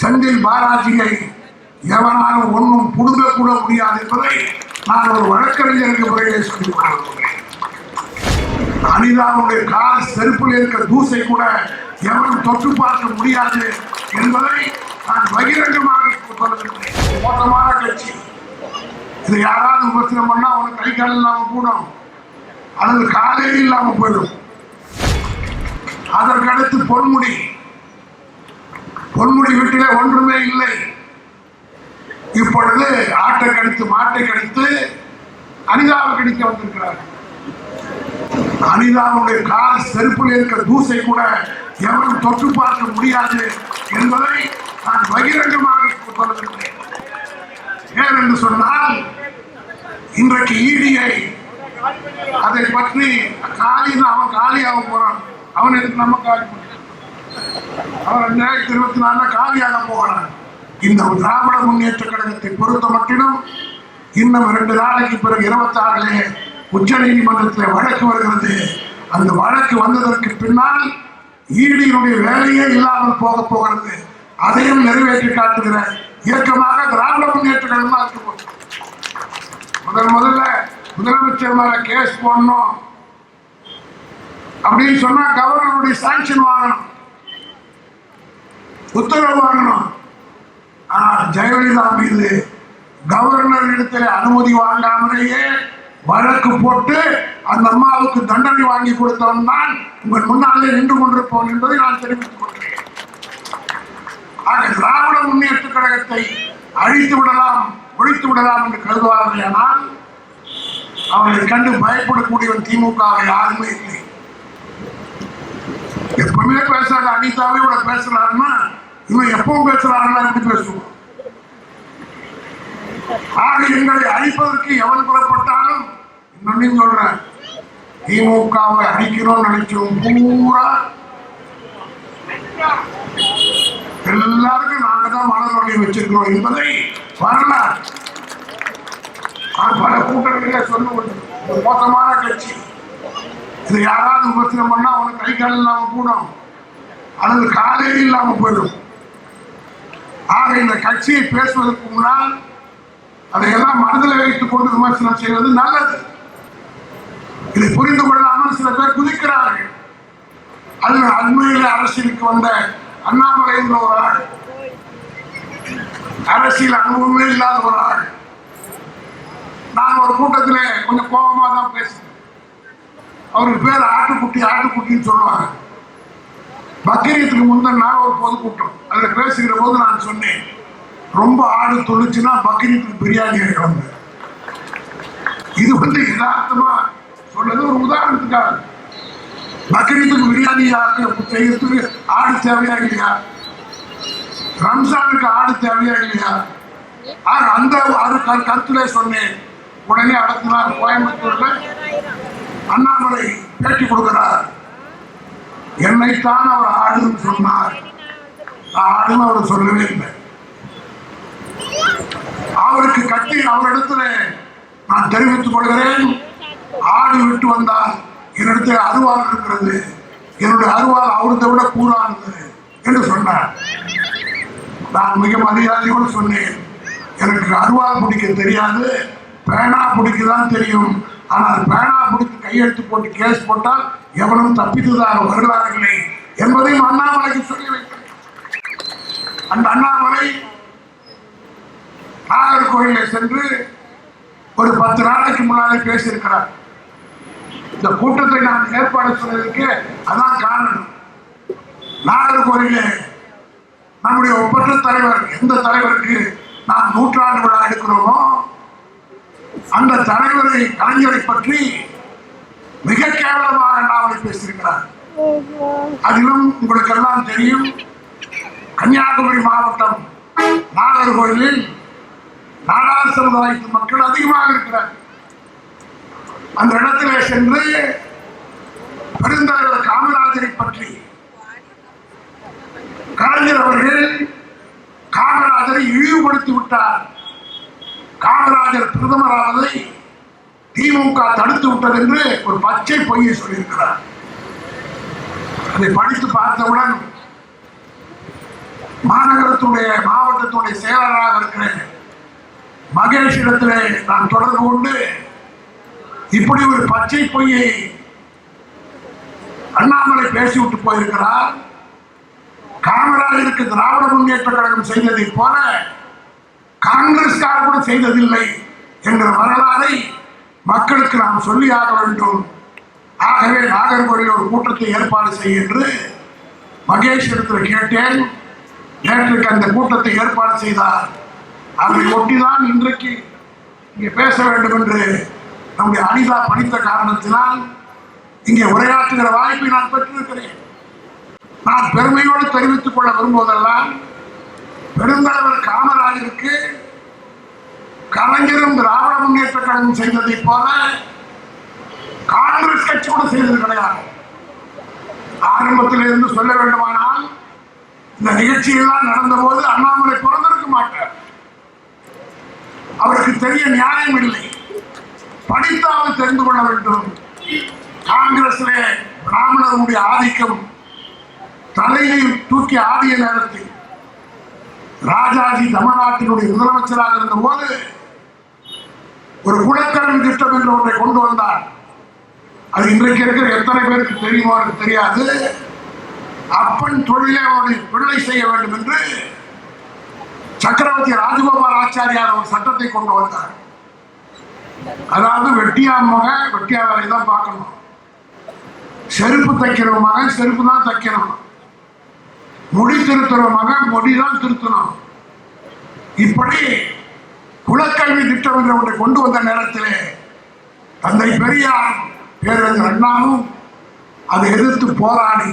செந்தில் பாலாஜியை எவனாலும் ஒன்றும் புடுங்க கூட முடியாது என்பதை நான் ஒரு வழக்கறிஞருக்கு முறையிலே சொல்லி கொண்டிருக்கிறேன் அனிதாவுடைய கால் செருப்பில் இருக்கிற தூசை கூட எவனும் தொட்டு பார்க்க முடியாது என்பதை நான் பகிரங்கமாக சொல்லுகிறேன் மோசமான கட்சி. இதை யாராவது விமர்சனம் பண்ணா அவனுக்கு கை கால் இல்லாமல் கூடும் அல்லது காலே இல்லாமல் போயிடும். அதற்கடுத்து பொன்முடி. பொன்முடி வீட்டிலே ஒன்றுமே இல்லை. இப்பொழுது ஆட்டை கடித்து மாட்டை கடித்து அனிதாவை கடிக்க வந்திருக்கிறார் அனிதாவுடைய கால் செருப்பில் இருக்கிற தூசை கூட எவரும் தொற்று பார்க்க முடியாது என்பதை நான் பகிரங்கமாக சொல்லுகிறேன். ஏன் என்று சொன்னால் இன்றைக்கு ஈடியை அதை பற்றி காலின்னு அவன் காலியாக போறான். அவன் எதுக்கு நம்ம காலி ரெண்டாயிரத்தி இருபத்தி நாலுல காலியாக போகிறான் இந்த திராவிட முன்னேற்ற கழகத்தை பொறுத்த மட்டிலும் இன்னும் ரெண்டு நாளைக்கு பிறகு இருபத்தி ஆறிலே உச்ச நீதிமன்றத்தில் வழக்கு வருகிறது. அந்த வழக்கு வந்ததற்கு பின்னால் ஈடியினுடைய வேலையே இல்லாமல் போக போகிறது. அதையும் நிறைவேற்றி காட்டுகிற இயக்கமாக திராவிட முன்னேற்ற கழகம் தான் இருக்க போகுது. முதல் முதல்ல முதலமைச்சர் மேல கேஸ் போடணும். அப்படின்னு சொன்னா கவர்னருடைய சாங்ஷன் வாங்கணும். உத்தரவு வாங்கணும். ஆனால் ஜெயலலிதா மீது கவர்னர் இடத்துல அனுமதி வாங்காமலேயே வழக்கு போட்டு அந்த அம்மாவுக்கு தண்டனை வாங்கி கொடுத்தவன் தான் உங்கள் முன்னாலே நின்று கொண்டிருப்போம் என்பதை நான் தெரிவித்துக் கொள்கிறேன். ஆக திராவிட முன்னேற்ற கழகத்தை அழித்து விடலாம் ஒழித்து விடலாம் என்று கருதுவார்கள் ஆனால் அவர்களை கண்டு பயப்படக்கூடியவன் திமுக யாருமே இல்லை. எப்பவுமே பேசாத அனிதாவே இவட பேசுறாருன்னா இவன் எப்பவும் பேசுறாருன்னா எப்படி பேசுவோம் ஆக எங்களை அழிப்பதற்கு எவன் புறப்பட்டாலும் இன்னொன்னு சொல்றேன். திமுகவை அழிக்கிறோம் நினைச்சோம் பூரா எல்லாருக்கும் நாங்க தான் மனநோயை வச்சிருக்கிறோம் என்பதை வரலாறு. நான் பல கூட்டங்களிலே சொல்ல மோசமான கட்சி. இதை யாராவது விமர்சனம் பண்ணா அவனுக்கு கை கால் இல்லாமல் கூடும் அல்லது காலே இல்லாமல் போயிடும். ஆக இந்த கட்சியை பேசுவதற்கு முன்னால் அதையெல்லாம் மனதில் வைத்துக் கொண்டு விமர்சனம் செய்வது நல்லது. இதை புரிந்து கொள்ளாமல் சில பேர் குதிக்கிறார்கள். அது அண்மையில் அரசியலுக்கு வந்த அண்ணாமலை என்ற ஒரு ஆள். அரசியல் அனுபவமே இல்லாத ஒரு ஆள். நான் ஒரு கூட்டத்தில் கொஞ்சம் கோபமாக தான் பேசினேன் அவருக்கு பேர் ஆட்டுக்குட்டி ஆட்டுக்குட்டின்னு சொல்லுவாங்க. பக்ரீத்துக்கு முந்தின நாள் ஒரு பொதுக்கூட்டம். அதில் பேசுகிற போது நான் சொன்னேன் ரொம்ப ஆடு தொழிச்சுன்னா பக்ரீத்துக்கு பிரியாணி எடுக்கிறாங்க இது வந்து யதார்த்தமா சொல்றது ஒரு உதாரணத்துக்காக. பக்ரீத்துக்கு பிரியாணி யாருக்கு? செய்யறதுக்கு ஆடு தேவையா இல்லையா? ரம்சானுக்கு ஆடு தேவையா இல்லையா? அந்த கருத்துல கரு- சொன்னேன். உடனே அடுத்த நாள் கோயம்புத்தூர்ல அண்ணாமலை பேட்டி கொடுக்கிறார். என்னைத்தான் அவர் ஆடுன்னு சொன்னார். ஆடுன்னு அவர் சொல்லவே இல்லை. அவருக்கு கட்டி அவரிடத்துல நான் தெரிவித்துக் கொள்கிறேன். ஆடு விட்டு வந்தால் என்னிடத்தில் அருவாள் இருக்கிறது. என்னுடைய அருவாள் அவரத்தை விட கூறானது என்று சொன்னார். நான் மிக மரியாதையோடு சொன்னேன். எனக்கு அருவாள் பிடிக்க தெரியாது. பேனா பிடிக்கதான் தெரியும். ஆனால் பேனா பிடித்து கையெழுத்து போட்டு கேஸ் போட்டால் எவனும் தப்பித்ததாக வருகிறார்களே என்பதையும் அண்ணாமலைக்கு சொல்லி வைத்தேன் அந்த அண்ணாமலை நாகர்கோவிலில் சென்று ஒரு பத்து நாளைக்கு முன்னாலே பேசியிருக்கிறார். இந்த கூட்டத்தை நான் ஏற்பாடு செய்வதற்கு அதான் காரணம். நாகர்கோவில நம்முடைய ஒப்பற்ற தலைவர் எந்த தலைவருக்கு நாம் நூற்றாண்டு விழா எடுக்கிறோமோ அந்த தலைவரை கலைஞரை பற்றி மிக கேவலமாக நாவலை பேசியிருக்கிறார். அதிலும் உங்களுக்கு எல்லாம் தெரியும் கன்னியாகுமரி மாவட்டம் நாகர்கோயிலில் நாடார் சமுதாயத்து மக்கள் அதிகமாக இருக்கிறார். அந்த இடத்திலே சென்று பெருந்தலைவர் காமராஜரை பற்றி கலைஞர் அவர்கள் காமராஜரை இழிவுபடுத்தி விட்டார். காமராஜர் பிரதமராவதை திமுக தடுத்து விட்டது என்று ஒரு பச்சை பொய்யை சொல்லியிருக்கிறார். அதை படித்து பார்த்தவுடன் மாநகரத்துடைய மாவட்டத்துடைய செயலாளராக இருக்கிறேன் மகேஷ் இடத்திலே நான் தொடர்பு கொண்டு இப்படி ஒரு பச்சை பொய்யை அண்ணாமலை பேசிவிட்டு போயிருக்கிறார். காமராஜருக்கு திராவிட முன்னேற்ற கழகம் செய்ததைப் போல காங்கிரஸ்கார் கூட செய்ததில்லை என்ற வரலாறை மக்களுக்கு நாம் சொல்லியாக வேண்டும். ஆகவே நாகர்கோவில் ஒரு கூட்டத்தை ஏற்பாடு செய்ய என்று மகேஷ் இடத்தில் கேட்டேன். நேற்றுக்கு அந்த கூட்டத்தை ஏற்பாடு செய்தார். அதை ஒட்டிதான் இன்றைக்கு இங்கே பேச வேண்டும் என்று நம்முடைய அனிதா படித்த காரணத்தினால் இங்கே உரையாற்றுகிற வாய்ப்பை நான் பெற்றிருக்கிறேன். நான் பெருமையோடு தெரிவித்துக் கொள்ள விரும்புவதெல்லாம் பெருந்தலைவர் காமராஜருக்கு கலைஞரும் திராவிட முன்னேற்ற கழகம் செய்ததைப் போல காங்கிரஸ் கட்சி கூட செய்தது கிடையாது. ஆரம்பத்தில் இருந்து சொல்ல வேண்டுமானால் இந்த நிகழ்ச்சியெல்லாம் நடந்தபோது அண்ணாமலை பிறந்திருக்க மாட்டார். அவருக்கு தெரிய நியாயம் இல்லை. படித்தாவது தெரிந்து கொள்ள வேண்டும். காங்கிரஸிலே பிராமணருடைய ஆதிக்கம் தலையை தூக்கி ஆடிய நேரத்தில் ராஜாஜி தமிழ்நாட்டினுடைய முதலமைச்சராக இருந்த போது ஒரு குலக்கல்வி திட்டம் என்று ஒன்றை கொண்டு வந்தார். அது இன்றைக்கு இருக்கிற எத்தனை பேருக்கு தெரியுமோ எனக்கு தெரியாது. அப்பன் தொழிலை அவருடைய பிள்ளை செய்ய வேண்டும் என்று சக்கரவர்த்தி ராஜகோபால் ஆச்சாரியார் ஒரு சட்டத்தை கொண்டு வந்தார். அதாவது வெட்டியா மகன் வெட்டியாளரை தான் பார்க்கணும். செருப்பு தைக்கிற மகன் செருப்பு தான் தைக்கணும். மொழி திருத்துற மகன் முடி திருத்தணும். இப்படி குலக்கல்வி திட்டம் என்ற ஒன்றை கொண்டு வந்த நேரத்திலே தந்தை பெரியார் பேரறிஞர் அண்ணாவும் அதை எதிர்த்து போராடி